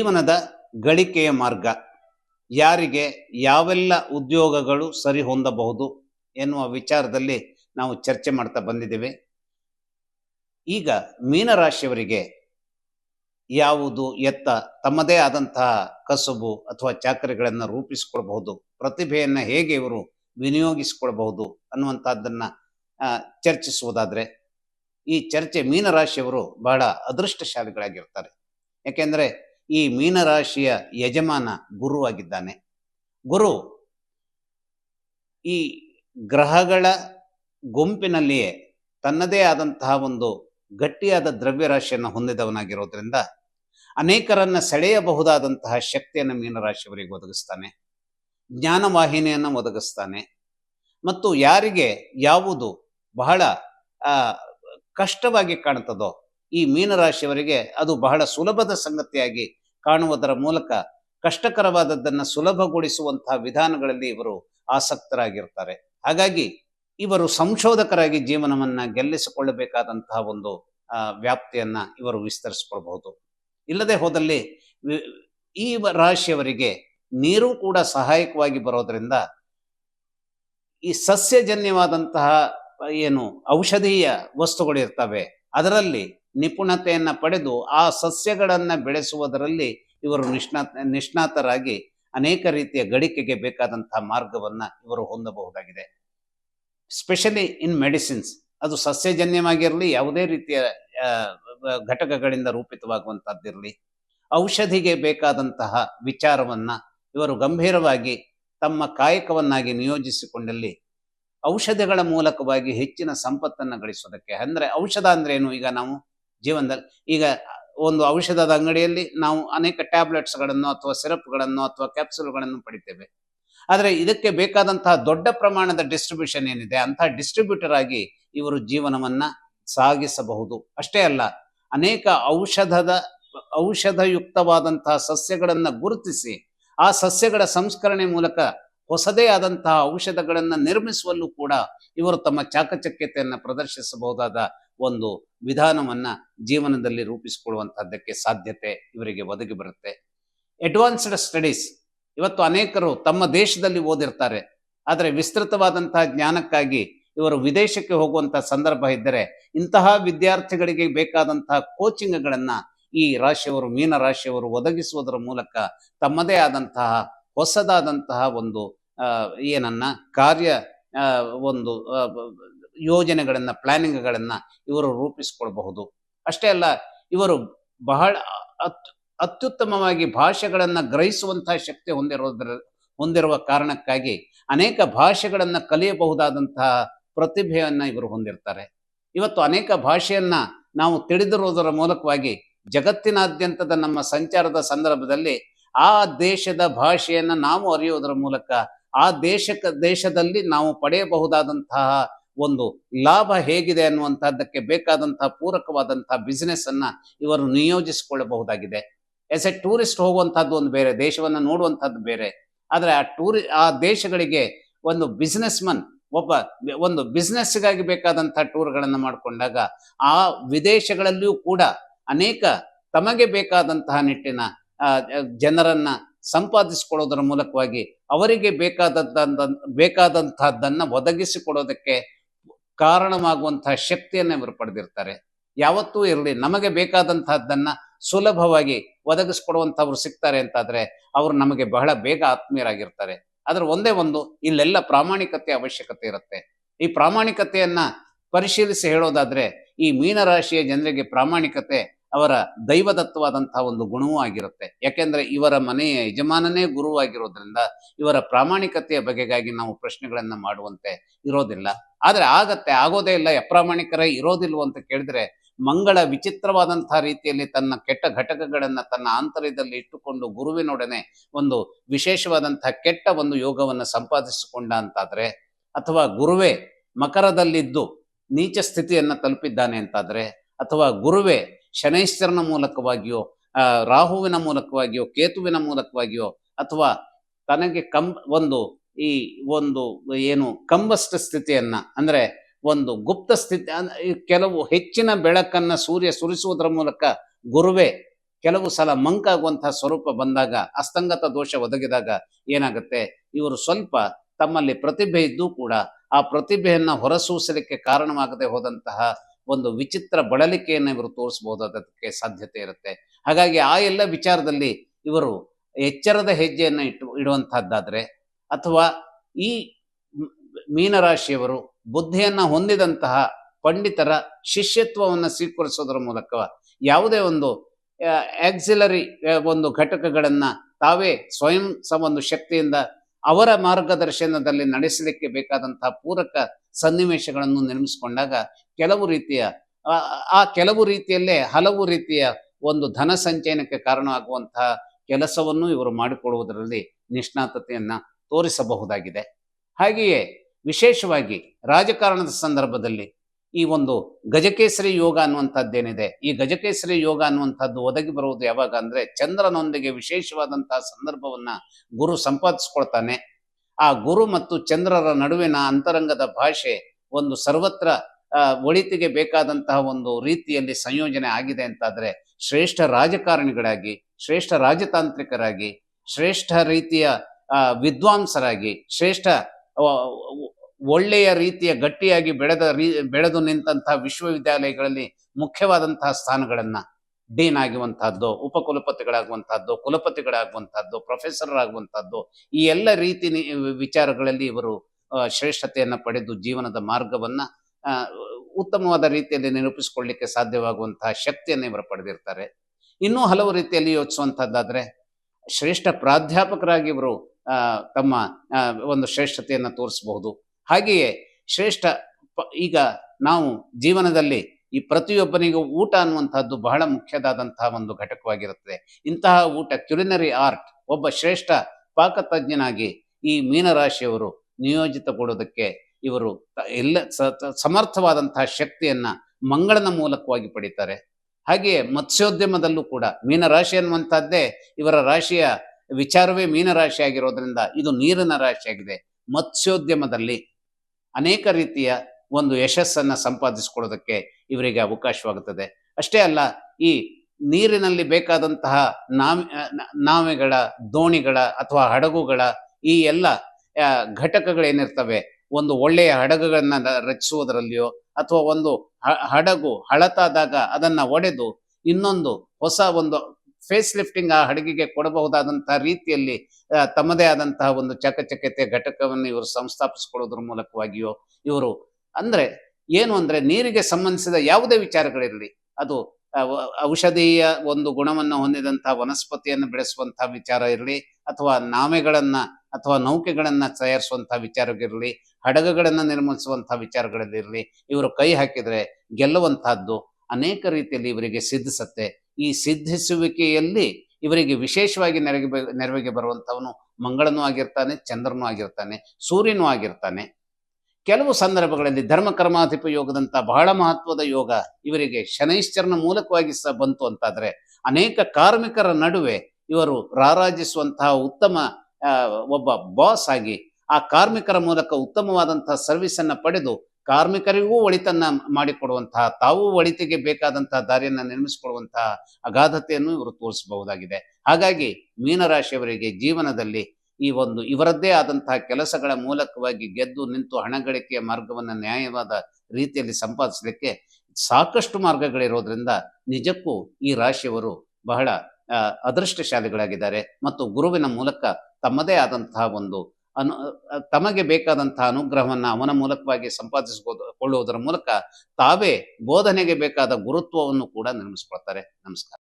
ಜೀವನದ ಗಳಿಕೆಯ ಮಾರ್ಗ. ಯಾರಿಗೆ ಯಾವೆಲ್ಲ ಉದ್ಯೋಗಗಳು ಸರಿ ಹೊಂದಬಹುದು ಎನ್ನುವ ವಿಚಾರದಲ್ಲಿ ನಾವು ಚರ್ಚೆ ಮಾಡ್ತಾ ಬಂದಿದ್ದೇವೆ. ಈಗ ಮೀನರಾಶಿಯವರಿಗೆ ಯಾವುದು ಎತ್ತ ತಮ್ಮದೇ ಆದಂತಹ ಕಸುಬು ಅಥವಾ ಚಾಕರಿಗಳನ್ನು ರೂಪಿಸಿಕೊಳ್ಬಹುದು ಪ್ರತಿಭೆಯನ್ನು ಹೇಗೆ ಇವರು ವಿನಿಯೋಗಿಸಿಕೊಳ್ಬಹುದು ಅನ್ನುವಂಥದ್ದನ್ನು ಚರ್ಚಿಸುವುದಾದರೆ ಈ ಚರ್ಚೆ ಮೀನರಾಶಿಯವರು ಬಹಳ ಅದೃಷ್ಟಶಾಲಿಗಳಾಗಿರ್ತಾರೆ. ಯಾಕೆಂದರೆ ಈ ಮೀನರಾಶಿಯ ಯಜಮಾನ ಗುರುವಾಗಿದ್ದಾನೆ ಗುರು, ಈ ಗ್ರಹಗಳ ಗುಂಪಿನಲ್ಲಿಯೇ ತನ್ನದೇ ಆದಂತಹ ಒಂದು ಗಟ್ಟಿಯಾದ ದ್ರವ್ಯರಾಶಿಯನ್ನು ಹೊಂದಿದವನಾಗಿರೋದ್ರಿಂದ ಅನೇಕರನ್ನ ಸೆಳೆಯಬಹುದಾದಂತಹ ಶಕ್ತಿಯನ್ನು ಮೀನರಾಶಿಯವರಿಗೆ ಒದಗಿಸ್ತಾನೆ. ಜ್ಞಾನವಾಹಿನಿಯನ್ನು ಒದಗಿಸ್ತಾನೆ. ಮತ್ತು ಯಾರಿಗೆ ಯಾವುದು ಬಹಳ ಕಷ್ಟವಾಗಿ ಕಾಣ್ತದೋ ಈ ಮೀನರಾಶಿಯವರಿಗೆ ಅದು ಬಹಳ ಸುಲಭದ ಸಂಗತಿಯಾಗಿ ಕಾಣುವುದರ ಮೂಲಕ ಕಷ್ಟಕರವಾದದ್ದನ್ನು ಸುಲಭಗೊಳಿಸುವಂತಹ ವಿಧಾನಗಳಲ್ಲಿ ಇವರು ಆಸಕ್ತರಾಗಿರ್ತಾರೆ. ಹಾಗಾಗಿ ಇವರು ಸಂಶೋಧಕರಾಗಿ ಜೀವನವನ್ನ ಗೆಲ್ಲಿಸಿಕೊಳ್ಳಬೇಕಾದಂತಹ ಒಂದು ವ್ಯಾಪ್ತಿಯನ್ನು ಇವರು ವಿಸ್ತರಿಸಿಕೊಳ್ಬಹುದು. ಇಲ್ಲದೆ ಹೋದಲ್ಲಿ ಈ ರಾಶಿಯವರಿಗೆ ನೀರು ಕೂಡ ಸಹಾಯಕವಾಗಿ ಬರೋದ್ರಿಂದ ಈ ಸಸ್ಯಜನ್ಯವಾದಂತಹ ಏನು ಔಷಧೀಯ ವಸ್ತುಗಳು ಇರ್ತವೆ ಅದರಲ್ಲಿ ನಿಪುಣತೆಯನ್ನ ಪಡೆದು ಆ ಸಸ್ಯಗಳನ್ನು ಬೆಳೆಸುವುದರಲ್ಲಿ ಇವರು ನಿಷ್ಣಾತ್ ನಿಷ್ಣಾತರಾಗಿ ಅನೇಕ ರೀತಿಯ ಗಳಿಕೆಗೆ ಬೇಕಾದಂತಹ ಮಾರ್ಗವನ್ನ ಇವರು ಹೊಂದಬಹುದಾಗಿದೆ. ಸ್ಪೆಷಲಿ ಇನ್ ಮೆಡಿಸಿನ್ಸ್ ಅದು ಸಸ್ಯಜನ್ಯವಾಗಿರಲಿ, ಯಾವುದೇ ರೀತಿಯ ಘಟಕಗಳಿಂದ ರೂಪಿತವಾಗುವಂಥದ್ದಿರಲಿ, ಔಷಧಿಗೆ ಬೇಕಾದಂತಹ ವಿಚಾರವನ್ನ ಇವರು ಗಂಭೀರವಾಗಿ ತಮ್ಮ ಕಾಯಕವನ್ನಾಗಿ ನಿಯೋಜಿಸಿಕೊಂಡಲ್ಲಿ ಔಷಧಿಗಳ ಮೂಲಕವಾಗಿ ಹೆಚ್ಚಿನ ಸಂಪತ್ತನ್ನು ಗಳಿಸೋದಕ್ಕೆ. ಅಂದ್ರೆ ಔಷಧ ಅಂದ್ರೇನು ಈಗ ನಾವು? ಜೀವನದಲ್ಲಿ. ಈಗ ಒಂದು ಔಷಧದ ಅಂಗಡಿಯಲ್ಲಿ ನಾವು ಅನೇಕ ಟ್ಯಾಬ್ಲೆಟ್ಸ್ಗಳನ್ನು ಅಥವಾ ಸಿರಪ್ಗಳನ್ನು ಅಥವಾ ಕ್ಯಾಪ್ಸುಲ್ಗಳನ್ನು ಪಡಿತೇವೆ. ಆದರೆ ಇದಕ್ಕೆ ಬೇಕಾದಂತಹ ದೊಡ್ಡ ಪ್ರಮಾಣದ ಡಿಸ್ಟ್ರಿಬ್ಯೂಷನ್ ಏನಿದೆ? ಅಂತಹ ಡಿಸ್ಟ್ರಿಬ್ಯೂಟರ್ ಆಗಿ ಇವರು ಜೀವನವನ್ನ ಸಾಗಿಸಬಹುದು. ಅಷ್ಟೇ ಅಲ್ಲ, ಅನೇಕ ಔಷಧದ, ಔಷಧಯುಕ್ತವಾದಂತಹ ಸಸ್ಯಗಳನ್ನ ಗುರುತಿಸಿ ಆ ಸಸ್ಯಗಳ ಸಂಸ್ಕರಣೆ ಮೂಲಕ ಹೊಸದೇ ಆದಂತಹ ಔಷಧಗಳನ್ನು ನಿರ್ಮಿಸುವಲ್ಲೂ ಕೂಡ ಇವರು ತಮ್ಮ ಚಾಕಚಕ್ಯತೆಯನ್ನು ಪ್ರದರ್ಶಿಸಬಹುದಾದ ಒಂದು ವಿಧಾನವನ್ನ ಜೀವನದಲ್ಲಿ ರೂಪಿಸಿಕೊಳ್ಳುವಂತಹದ್ದಕ್ಕೆ ಸಾಧ್ಯತೆ ಇವರಿಗೆ ಒದಗಿ ಬರುತ್ತೆ. ಅಡ್ವಾನ್ಸ್ಡ್ ಸ್ಟಡೀಸ್ ಇವತ್ತು ಅನೇಕರು ತಮ್ಮ ದೇಶದಲ್ಲಿ ಓದಿರ್ತಾರೆ. ಆದರೆ ವಿಸ್ತೃತವಾದಂತಹ ಜ್ಞಾನಕ್ಕಾಗಿ ಇವರು ವಿದೇಶಕ್ಕೆ ಹೋಗುವಂತಹ ಸಂದರ್ಭ ಇದ್ದರೆ ಇಂತಹ ವಿದ್ಯಾರ್ಥಿಗಳಿಗೆ ಬೇಕಾದಂತಹ ಕೋಚಿಂಗ್ಗಳನ್ನ ಈ ರಾಶಿಯವರು, ಮೀನ ರಾಶಿಯವರು ಒದಗಿಸುವುದರ ಮೂಲಕ ತಮ್ಮದೇ ಆದಂತಹ ಹೊಸದಾದಂತಹ ಒಂದು ಏನನ್ನ ಕಾರ್ಯ ಒಂದು ಯೋಜನೆಗಳನ್ನ, ಪ್ಲಾನಿಂಗ್ಗಳನ್ನು ಇವರು ರೂಪಿಸಿಕೊಳ್ಬಹುದು. ಅಷ್ಟೇ ಅಲ್ಲ, ಇವರು ಬಹಳ ಅತ್- ಅತ್ಯುತ್ತಮವಾಗಿ ಭಾಷೆಗಳನ್ನು ಗ್ರಹಿಸುವಂತಹ ಶಕ್ತಿ ಹೊಂದಿರೋದ್ರ, ಹೊಂದಿರುವ ಕಾರಣಕ್ಕಾಗಿ ಅನೇಕ ಭಾಷೆಗಳನ್ನು ಕಲಿಯಬಹುದಾದಂತಹ ಪ್ರತಿಭೆಯನ್ನು ಇವರು ಹೊಂದಿರ್ತಾರೆ. ಇವತ್ತು ಅನೇಕ ಭಾಷೆಯನ್ನ ನಾವು ತಿಳಿದಿರುವುದರ ಮೂಲಕವಾಗಿ ಜಗತ್ತಿನಾದ್ಯಂತದ ನಮ್ಮ ಸಂಚಾರದ ಸಂದರ್ಭದಲ್ಲಿ ಆ ದೇಶದ ಭಾಷೆಯನ್ನು ನಾವು ಅರಿಯುವುದರ ಮೂಲಕ ಆ ದೇಶಕ್ಕೆ ದೇಶದಲ್ಲಿ ನಾವು ಪಡೆಯಬಹುದಾದಂತಹ ಒಂದು ಲಾಭ ಹೇಗಿದೆ ಅನ್ನುವಂಥದ್ದಕ್ಕೆ ಬೇಕಾದಂತಹ ಪೂರಕವಾದಂತಹ ಬಿಸಿನೆಸ್ ಅನ್ನ ಇವರು ನಿಯೋಜಿಸಿಕೊಳ್ಳಬಹುದಾಗಿದೆ. ಎಸ್ ಎ ಟೂರಿಸ್ಟ್ ಹೋಗುವಂಥದ್ದು ಒಂದು ಬೇರೆ, ದೇಶವನ್ನ ನೋಡುವಂಥದ್ದು ಬೇರೆ. ಆದರೆ ಆ ಟೂರಿ ಆ ದೇಶಗಳಿಗೆ ಒಂದು ಬಿಸ್ನೆಸ್ ಮನ್ ಒಬ್ಬ ಒಂದು ಬಿಸ್ನೆಸ್ಗಾಗಿ ಬೇಕಾದಂಥ ಟೂರ್ಗಳನ್ನು ಮಾಡಿಕೊಂಡಾಗ ಆ ವಿದೇಶಗಳಲ್ಲಿಯೂ ಕೂಡ ಅನೇಕ ತಮಗೆ ಬೇಕಾದಂತಹ ನಿಟ್ಟಿನ ಜನರನ್ನ ಸಂಪಾದಿಸಿಕೊಳ್ಳೋದರ ಮೂಲಕವಾಗಿ ಅವರಿಗೆ ಬೇಕಾದಂತ, ಬೇಕಾದಂತಹದ್ದನ್ನ ಒದಗಿಸಿಕೊಡೋದಕ್ಕೆ ಕಾರಣವಾಗುವಂತಹ ಶಕ್ತಿಯನ್ನು ಇವರು ಪಡೆದಿರ್ತಾರೆ. ಯಾವತ್ತೂ ಇರಲಿ, ನಮಗೆ ಬೇಕಾದಂತಹದ್ದನ್ನ ಸುಲಭವಾಗಿ ಒದಗಿಸ್ಕೊಡುವಂಥವ್ರು ಸಿಗ್ತಾರೆ ಅಂತಾದ್ರೆ ಅವರು ನಮಗೆ ಬಹಳ ಬೇಗ ಆತ್ಮೀಯರಾಗಿರ್ತಾರೆ. ಆದ್ರೆ ಒಂದೇ ಒಂದು, ಇಲ್ಲೆಲ್ಲ ಪ್ರಾಮಾಣಿಕತೆ ಅವಶ್ಯಕತೆ ಇರುತ್ತೆ. ಈ ಪ್ರಾಮಾಣಿಕತೆಯನ್ನ ಪರಿಶೀಲಿಸಿ ಹೇಳೋದಾದ್ರೆ ಈ ಮೀನರಾಶಿಯ ಜನರಿಗೆ ಪ್ರಾಮಾಣಿಕತೆ ಅವರ ದೈವದತ್ತವಾದಂತಹ ಒಂದು ಗುಣವೂ ಆಗಿರುತ್ತೆ. ಯಾಕೆಂದ್ರೆ ಇವರ ಮನೆಯ ಯಜಮಾನನೇ ಗುರುವಾಗಿರೋದ್ರಿಂದ ಇವರ ಪ್ರಾಮಾಣಿಕತೆಯ ಬಗೆಗಾಗಿ ನಾವು ಪ್ರಶ್ನೆಗಳನ್ನ ಮಾಡುವಂತೆ ಇರೋದಿಲ್ಲ. ಆದ್ರೆ ಆಗತ್ತೆ, ಆಗೋದೇ ಇಲ್ಲ, ಅಪ್ರಾಮಾಣಿಕರೇ ಇರೋದಿಲ್ವೋ ಅಂತ ಕೇಳಿದ್ರೆ ಮಂಗಳ ವಿಚಿತ್ರವಾದಂತಹ ರೀತಿಯಲ್ಲಿ ತನ್ನ ಕೆಟ್ಟ ಘಟಕಗಳನ್ನ ತನ್ನ ಆಂತರ್ಯದಲ್ಲಿ ಇಟ್ಟುಕೊಂಡು ಗುರುವಿನೊಡನೆ ಒಂದು ವಿಶೇಷವಾದಂತಹ ಕೆಟ್ಟ ಒಂದು ಯೋಗವನ್ನು ಸಂಪಾದಿಸಿಕೊಂಡ ಅಂತಾದ್ರೆ, ಅಥವಾ ಗುರುವೇ ಮಕರದಲ್ಲಿದ್ದು ನೀಚ ಸ್ಥಿತಿಯನ್ನು ತಲುಪಿದ್ದಾನೆ ಅಂತಾದ್ರೆ, ಅಥವಾ ಗುರುವೇ ಶನೈಶ್ವರನ ಮೂಲಕವಾಗಿಯೋ ರಾಹುವಿನ ಮೂಲಕವಾಗಿಯೋ, ಕೇತುವಿನ ಮೂಲಕವಾಗಿಯೋ, ಅಥವಾ ತನಗೆ ಕಂ ಒಂದು ಈ ಒಂದು ಏನು ಕಂಬಸ್ಟ್ ಸ್ಥಿತಿಯನ್ನ, ಅಂದ್ರೆ ಒಂದು ಗುಪ್ತ ಸ್ಥಿತಿ ಕೆಲವು ಹೆಚ್ಚಿನ ಬೆಳಕನ್ನ ಸೂರ್ಯ ಸುರಿಸುವುದರ ಮೂಲಕ ಗುರುವೆ ಕೆಲವು ಸಲ ಮಂಕಾಗುವಂತಹ ಸ್ವರೂಪ ಬಂದಾಗ, ಅಸ್ತಂಗತ ದೋಷ ಒದಗಿದಾಗ ಏನಾಗುತ್ತೆ? ಇವರು ಸ್ವಲ್ಪ ತಮ್ಮಲ್ಲಿ ಪ್ರತಿಭೆ ಇದ್ದೂ ಕೂಡ ಆ ಪ್ರತಿಭೆಯನ್ನ ಹೊರಸೂಸಲಿಕ್ಕೆ ಕಾರಣವಾಗದೆ ಹೋದಂತಹ ಒಂದು ವಿಚಿತ್ರ ಬಳಲಿಕೆಯನ್ನು ಇವರು ತೋರಿಸಬಹುದಾದಕ್ಕೆ ಸಾಧ್ಯತೆ ಇರುತ್ತೆ. ಹಾಗಾಗಿ ಆ ಎಲ್ಲ ವಿಚಾರದಲ್ಲಿ ಇವರು ಎಚ್ಚರದ ಹೆಜ್ಜೆಯನ್ನು ಇಟ್ಟು, ಇಡುವಂತಹದ್ದಾದ್ರೆ ಅಥವಾ ಈ ಮೀನರಾಶಿಯವರು ಬುದ್ಧಿಯನ್ನ ಹೊಂದಿದಂತಹ ಪಂಡಿತರ ಶಿಷ್ಯತ್ವವನ್ನು ಸ್ವೀಕರಿಸೋದ್ರ ಮೂಲಕ ಯಾವುದೇ ಒಂದು ಆಕ್ಸಿಲರಿ ಒಂದು ಘಟಕಗಳನ್ನ ತಾವೇ ಸ್ವಯಂ ಒಂದು ಶಕ್ತಿಯಿಂದ ಅವರ ಮಾರ್ಗದರ್ಶನದಲ್ಲಿ ನಡೆಸಲಿಕ್ಕೆ ಬೇಕಾದಂತಹ ಪೂರಕ ಸನ್ನಿವೇಶಗಳನ್ನು ನಿರ್ಮಿಸಿಕೊಂಡಾಗ ಕೆಲವು ರೀತಿಯ, ಆ- ಆ ಕೆಲವು ರೀತಿಯಲ್ಲೇ ಹಲವು ರೀತಿಯ ಒಂದು ಧನ ಸಂಚಯನಕ್ಕೆ ಕಾರಣವಾಗುವಂತಹ ಕೆಲಸವನ್ನು ಇವರು ಮಾಡಿಕೊಡುವುದರಲ್ಲಿ ನಿಷ್ಣಾತತೆಯನ್ನ ತೋರಿಸಬಹುದಾಗಿದೆ. ಹಾಗೆಯೇ ವಿಶೇಷವಾಗಿ ರಾಜಕಾರಣದ ಸಂದರ್ಭದಲ್ಲಿ ಈ ಒಂದು ಗಜಕೇಸರಿ ಯೋಗ ಅನ್ನುವಂಥದ್ದೇನಿದೆ, ಈ ಗಜಕೇಸರಿ ಯೋಗ ಅನ್ನುವಂಥದ್ದು ಒದಗಿ ಬರುವುದು ಯಾವಾಗ ಅಂದ್ರೆ ಚಂದ್ರನೊಂದಿಗೆ ವಿಶೇಷವಾದಂತಹ ಸಂದರ್ಭವನ್ನ ಗುರು ಸಂಪಾದಿಸ್ಕೊಳ್ತಾನೆ. ಆ ಗುರು ಮತ್ತು ಚಂದ್ರರ ನಡುವಿನ ಅಂತರಂಗದ ಭಾಷೆ ಒಂದು ಸರ್ವತ್ರ ಒಳಿತಿಗೆ ಬೇಕಾದಂತಹ ಒಂದು ರೀತಿಯಲ್ಲಿ ಸಂಯೋಜನೆ ಆಗಿದೆ ಅಂತಾದ್ರೆ ಶ್ರೇಷ್ಠ ರಾಜಕಾರಣಿಗಳಾಗಿ, ಶ್ರೇಷ್ಠ ರಾಜತಾಂತ್ರಿಕರಾಗಿ, ಶ್ರೇಷ್ಠ ರೀತಿಯ ವಿದ್ವಾಂಸರಾಗಿ, ಶ್ರೇಷ್ಠ ಒಳ್ಳೆಯ ರೀತಿಯ ಗಟ್ಟಿಯಾಗಿ ಬೆಳೆದ ರೀ, ಬೆಳೆದು ನಿಂತಹ ವಿಶ್ವವಿದ್ಯಾಲಯಗಳಲ್ಲಿ ಮುಖ್ಯವಾದಂತಹ ಸ್ಥಾನಗಳನ್ನ ಡೀನ್ ಆಗುವಂತಹದ್ದು ಉಪಕುಲಪತಿಗಳಾಗುವಂತಹದ್ದು ಕುಲಪತಿಗಳಾಗುವಂತಹದ್ದು ಪ್ರೊಫೆಸರ್ ಆಗುವಂತಹದ್ದು ಈ ಎಲ್ಲ ರೀತಿ ವಿಚಾರಗಳಲ್ಲಿ ಇವರು ಶ್ರೇಷ್ಠತೆಯನ್ನು ಪಡೆದು ಜೀವನದ ಮಾರ್ಗವನ್ನ ಉತ್ತಮವಾದ ರೀತಿಯಲ್ಲಿ ನಿರೂಪಿಸಿಕೊಳ್ಳಿಕ್ಕೆ ಸಾಧ್ಯವಾಗುವಂತಹ ಶಕ್ತಿಯನ್ನು ಇವರು ಪಡೆದಿರ್ತಾರೆ. ಇನ್ನೂ ಹಲವು ರೀತಿಯಲ್ಲಿ ಯೋಚಿಸುವಂತಹದ್ದಾದ್ರೆ ಶ್ರೇಷ್ಠ ಪ್ರಾಧ್ಯಾಪಕರಾಗಿ ಇವರು ತಮ್ಮ ಒಂದು ಶ್ರೇಷ್ಠತೆಯನ್ನು ತೋರಿಸಬಹುದು. ಹಾಗೆಯೇ ಶ್ರೇಷ್ಠ ಈಗ ನಾವು ಜೀವನದಲ್ಲಿ ಈ ಪ್ರತಿಯೊಬ್ಬನಿಗೂ ಊಟ ಅನ್ನುವಂಥದ್ದು ಬಹಳ ಮುಖ್ಯದಾದಂತಹ ಒಂದು ಘಟಕವಾಗಿರುತ್ತದೆ. ಇಂತಹ ಊಟ ಕ್ಯುಲಿನರಿ ಆರ್ಟ್ ಒಬ್ಬ ಶ್ರೇಷ್ಠ ಪಾಕತಜ್ಞನಾಗಿ ಈ ಮೀನರಾಶಿಯವರು ನಿಯೋಜಿತಗೊಳ್ಳೋದಕ್ಕೆ ಇವರು ಎಲ್ಲ ಸಮರ್ಥವಾದಂತಹ ಶಕ್ತಿಯನ್ನ ಮಂಗಳನ ಮೂಲಕವಾಗಿ ಪಡಿತಾರೆ. ಹಾಗೆಯೇ ಮತ್ಸ್ಯೋದ್ಯಮದಲ್ಲೂ ಕೂಡ ಮೀನರಾಶಿ ಅನ್ನುವಂಥದ್ದೇ ಇವರ ರಾಶಿಯ ವಿಚಾರವೇ ಮೀನರಾಶಿ ಆಗಿರೋದ್ರಿಂದ ಇದು ನೀರಿನ ರಾಶಿಯಾಗಿದೆ. ಮತ್ಸ್ಯೋದ್ಯಮದಲ್ಲಿ ಅನೇಕ ರೀತಿಯ ಒಂದು ಯಶಸ್ಸನ್ನು ಸಂಪಾದಿಸಿಕೊಳ್ಳೋದಕ್ಕೆ ಇವರಿಗೆ ಅವಕಾಶವಾಗುತ್ತದೆ. ಅಷ್ಟೇ ಅಲ್ಲ, ಈ ನೀರಿನಲ್ಲಿ ಬೇಕಾದಂತಹ ನಾವ್ ನಾವೆಗಳ ದೋಣಿಗಳ ಅಥವಾ ಹಡಗುಗಳ ಈ ಎಲ್ಲ ಘಟಕಗಳೇನಿರ್ತವೆ, ಒಂದು ಒಳ್ಳೆಯ ಹಡಗುಗಳನ್ನ ರಚಿಸುವುದರಲ್ಲಿಯೋ ಅಥವಾ ಒಂದು ಹಡಗು ಹಳತಾದಾಗ ಅದನ್ನ ಒಡೆದು ಇನ್ನೊಂದು ಹೊಸ ಒಂದು ಫೇಸ್ ಲಿಫ್ಟಿಂಗ್ ಆ ಹಡಗಿಗೆ ಕೊಡಬಹುದಾದಂತಹ ರೀತಿಯಲ್ಲಿ ತಮ್ಮದೇ ಆದಂತಹ ಒಂದು ಚಕಚಕತೆ ಘಟಕವನ್ನು ಇವರು ಸಂಸ್ಥಾಪಿಸಿಕೊಳ್ಳೋದ್ರ ಮೂಲಕವಾಗಿಯೋ ಇವರು, ಅಂದ್ರೆ ಏನು ಅಂದ್ರೆ ನೀರಿಗೆ ಸಂಬಂಧಿಸಿದ ಯಾವುದೇ ವಿಚಾರಗಳಿರಲಿ, ಅದು ಔಷಧೀಯ ಒಂದು ಗುಣವನ್ನು ಹೊಂದಿದಂತಹ ವನಸ್ಪತಿಯನ್ನು ಬೆಳೆಸುವಂತಹ ವಿಚಾರ ಇರಲಿ, ಅಥವಾ ನಾಮೆಗಳನ್ನ, ಅಥವಾ ನೌಕೆಗಳನ್ನ ತಯಾರಿಸುವಂತಹ ವಿಚಾರಗಳಿರಲಿ, ಹಡಗುಗಳನ್ನ ನಿರ್ಮಿಸುವಂತಹ ವಿಚಾರಗಳಲ್ಲಿರಲಿ, ಇವರು ಕೈ ಹಾಕಿದ್ರೆ ಗೆಲ್ಲುವಂತಹದ್ದು ಅನೇಕ ರೀತಿಯಲ್ಲಿ ಇವರಿಗೆ ಸಿದ್ಧಿಸತ್ತೆ. ಈ ಸಿದ್ಧಿಸುವಿಕೆಯಲ್ಲಿ ಇವರಿಗೆ ವಿಶೇಷವಾಗಿ ನೆರಗೆ ನೆರವಿಗೆ ಬರುವಂಥವನು ಮಂಗಳನೂ ಆಗಿರ್ತಾನೆ, ಚಂದ್ರನೂ ಆಗಿರ್ತಾನೆ, ಸೂರ್ಯನೂ ಆಗಿರ್ತಾನೆ. ಕೆಲವು ಸಂದರ್ಭಗಳಲ್ಲಿ ಧರ್ಮ ಕರ್ಮಾಧಿಪ ಯೋಗದಂತ ಬಹಳ ಮಹತ್ವದ ಯೋಗ ಇವರಿಗೆ ಶನೈಶ್ಚರನ ಮೂಲಕವಾಗಿ ಸಹ ಬಂತು ಅಂತಾದರೆ ಅನೇಕ ಕಾರ್ಮಿಕರ ನಡುವೆ ಇವರು ರಾರಾಜಿಸುವಂತಹ ಉತ್ತಮ ಒಬ್ಬ ಬಾಸ್ ಆಗಿ ಆ ಕಾರ್ಮಿಕರ ಮೂಲಕ ಉತ್ತಮವಾದಂತಹ ಸರ್ವಿಸನ್ನು ಪಡೆದು ಕಾರ್ಮಿಕರಿಗೂ ಒಳಿತನ್ನ ಮಾಡಿಕೊಡುವಂತಹ, ತಾವು ಒಳಿತಿಗೆ ಬೇಕಾದಂತಹ ದಾರಿಯನ್ನ ನಿರ್ಮಿಸಿಕೊಡುವಂತಹ ಅಗಾಧತೆಯನ್ನು ಇವರು ತೋರಿಸಬಹುದಾಗಿದೆ. ಹಾಗಾಗಿ ಮೀನರಾಶಿಯವರಿಗೆ ಜೀವನದಲ್ಲಿ ಈ ಒಂದು ಇವರದ್ದೇ ಆದಂತಹ ಕೆಲಸಗಳ ಮೂಲಕವಾಗಿ ಗೆದ್ದು ನಿಂತು ಹಣ ಗಳಿಕೆಯ ಮಾರ್ಗವನ್ನು ನ್ಯಾಯವಾದ ರೀತಿಯಲ್ಲಿ ಸಂಪಾದಿಸಲಿಕ್ಕೆ ಸಾಕಷ್ಟು ಮಾರ್ಗಗಳಿರೋದ್ರಿಂದ ನಿಜಕ್ಕೂ ಈ ರಾಶಿಯವರು ಬಹಳ ಅದೃಷ್ಟಶಾಲಿಗಳಾಗಿದ್ದಾರೆ. ಮತ್ತು ಗುರುವಿನ ಮೂಲಕ ತಮ್ಮದೇ ಆದಂತಹ ಒಂದು ಅನು ತಮಗೆ ಬೇಕಾದಂತಹ ಅನುಗ್ರಹವನ್ನು ಅವನ ಮೂಲಕವಾಗಿ ಸಂಪಾದಿಸಿಕೊಳ್ಳುವುದರ ಮೂಲಕ ತಾವೇ ಬೋಧನೆಗೆ ಬೇಕಾದ ಗುರುತ್ವವನ್ನು ಕೂಡ ನಿರ್ಮಿಸಿಕೊಳ್ತಾರೆ. ನಮಸ್ಕಾರ.